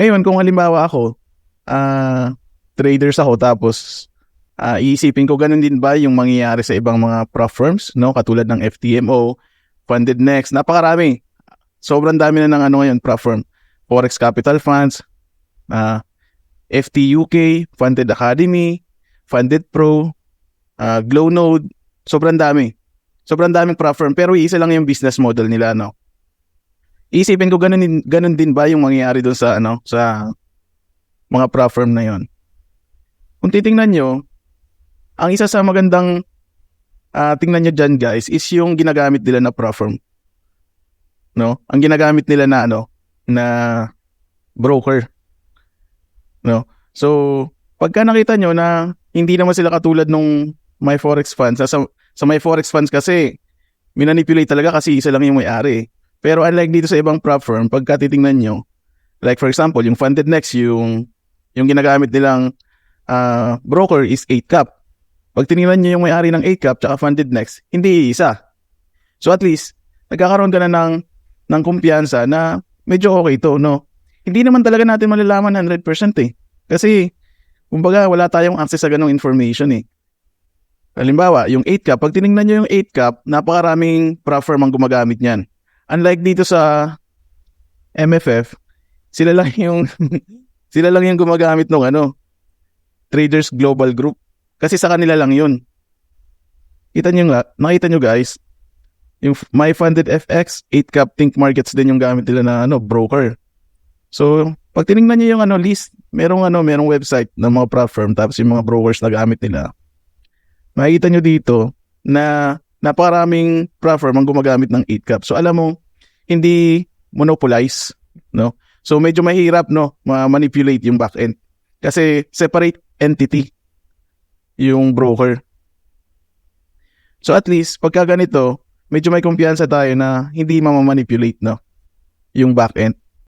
Ngayon, kung halimbawa ako, ah, traders ako tapos ah, iisipin ko ganun din ba yung mangyayari sa ibang mga prop firms, no? Katulad ng FTMO, Funded Next, napakarami. Sobrang dami na ng ano ngayon, prop firm. Forex Capital Funds, ah, FTUK, Funded Academy, Funded Pro, ah, Glownode, sobrang dami. Sobrang daming prop firm pero isa lang yung business model nila, no? Isipin ko ganun, ganun din ba yung mangyayari doon sa ano sa mga prop firm na yon. Kung titingnan nyo, ang isa sa magandang ah, tingnan nyo dyan guys is yung ginagamit nila na prop firm. No? Ang ginagamit nila na ano na broker. No? So, pagka nakita nyo na hindi naman sila katulad nung My Forex Funds, sa, sa My Forex Funds kasi minanipulate talaga kasi isa lang yung may-ari. Pero unlike dito sa ibang prop firm, pagka titingnan nyo, like for example, yung Funded Next, yung, yung ginagamit nilang ah, broker is 8cap. Pag tinignan nyo yung may-ari ng 8cap tsaka Funded Next, hindi isa. So at least, nagkakaroon ka na ng, ng kumpiyansa na medyo okay to, no? Hindi naman talaga natin malalaman 100% eh. Kasi, kumbaga, wala tayong access sa ganong information eh. Halimbawa, yung 8cap, pag tinignan nyo yung 8cap, napakaraming prop ang gumagamit niyan. Unlike dito sa MFF, sila lang yung sila lang yung gumagamit ng ano, Traders Global Group. Kasi sa kanila lang yun. Kita nyo nga, nakita nyo guys, yung My Funded FX, 8cap Think Markets din yung gamit nila na ano, broker. So, pag tinignan nyo yung ano list, merong ano, merong website ng mga prop firm tapos yung mga brokers na gamit nila. Makikita nyo dito na napakaraming prop firm ang gumagamit ng 8cap. So, alam mo, hindi monopolize, no? So, medyo mahirap, no, ma-manipulate yung backend. Kasi separate entity yung broker. So, at least, pagka ganito, medyo may kumpiyansa tayo na hindi mamamanipulate, no, yung backend.